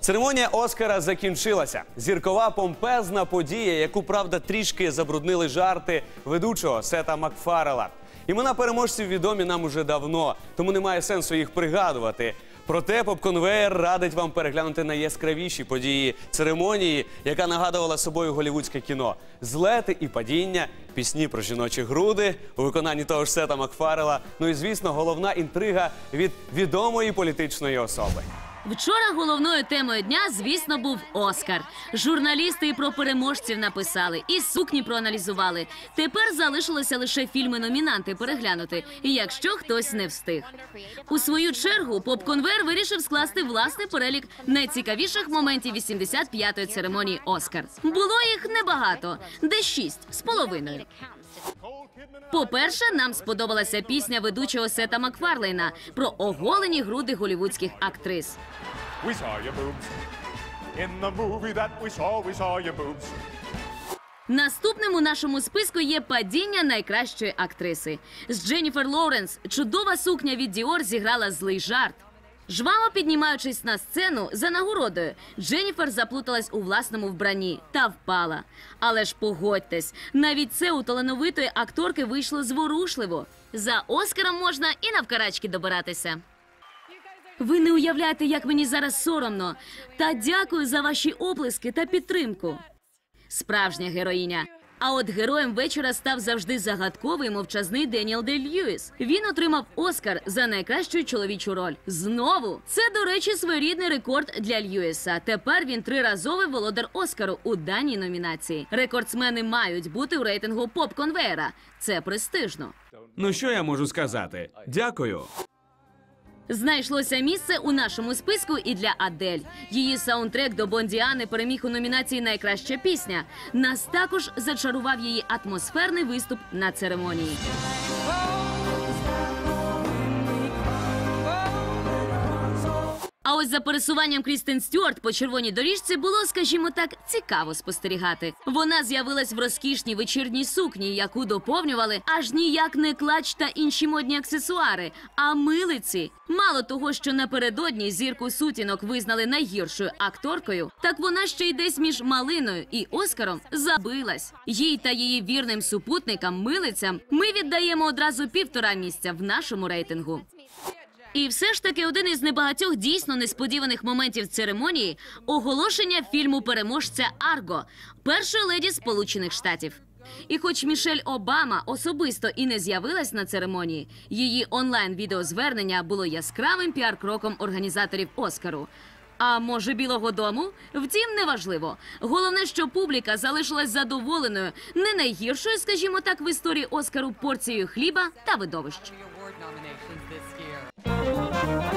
Церемонія Оскара закінчилася. Зіркова помпезна подія, яку правда трішки забруднили жарти ведучого Сета Макфарела. Імена переможців відомі нам уже давно, тому немає сенсу їх пригадувати. Проте попконвеєр радить вам переглянути найяскравіші події церемонії, яка нагадувала собою голівудське кіно: злети і падіння, пісні про жіночі груди у виконанні того ж Сета Макфарела. Ну і звісно, головна інтрига від відомої політичної особи. Вчора головною темою дня, звісно, був Оскар. Журналісти і про переможців написали, і сукні проаналізували. Тепер залишилося лише фільми-номінанти переглянути, якщо хтось не встиг. У свою чергу попконвер вирішив скласти власний перелік найцікавіших моментів 85-ї церемонії Оскар. Було їх небагато, де шість з половиною. По-перше, нам сподобалася пісня ведучого Сета Макфарлейна про оголені груди голівудських актрис. Наступним у нашому списку є падіння найкращої актриси. З Дженніфер Лоуренс чудова сукня від Діор зіграла злий жарт. Жваво піднімаючись на сцену за нагородою, Дженніфер заплуталась у власному вбранні та впала. Але ж погодьтесь, навіть це у талановитої акторки вийшло зворушливо. За Оскаром можна і навкарачки добиратися. Ви не уявляєте, як мені зараз соромно. Та дякую за ваші оплески та підтримку. Справжня героїня. А от героєм вечора став завжди загадковий мовчазний Деніел Дель Льюіс. Він отримав Оскар за найкращу чоловічу роль. Знову це, до речі, своєрідний рекорд для Льюіса. Тепер він триразовий володар Оскару у даній номінації. Рекордсмени мають бути у рейтингу поп-конвеєра. Це престижно. Ну що я можу сказати? Дякую. Знайшлося місце у нашому списку і для Адель. Її саундтрек до Бондіани переміг у номінації Найкраща пісня. Нас також зачарував її атмосферний виступ на церемонії. А ось за пересуванням Крістен Стюарт по червоній доріжці було, скажімо так, цікаво спостерігати. Вона з'явилась в розкішній вечірній сукні, яку доповнювали аж ніяк не клач та інші модні аксесуари, а милиці. Мало того, що напередодні зірку сутінок визнали найгіршою акторкою, так вона ще й десь між малиною і Оскаром забилась. Їй та її вірним супутникам милицям ми віддаємо одразу півтора місця в нашому рейтингу. І все ж таки один із небагатьох дійсно несподіваних моментів церемонії оголошення фільму переможця Арго першої леді Сполучених Штатів. І хоч Мішель Обама особисто і не з'явилась на церемонії, її онлайн-відеозвернення було яскравим піар-кроком організаторів Оскару. А може Білого дому? Втім, неважливо. Головне, що публіка залишилась задоволеною, не найгіршою, скажімо так, в історії Оскару порцією хліба та видовищ. Bye.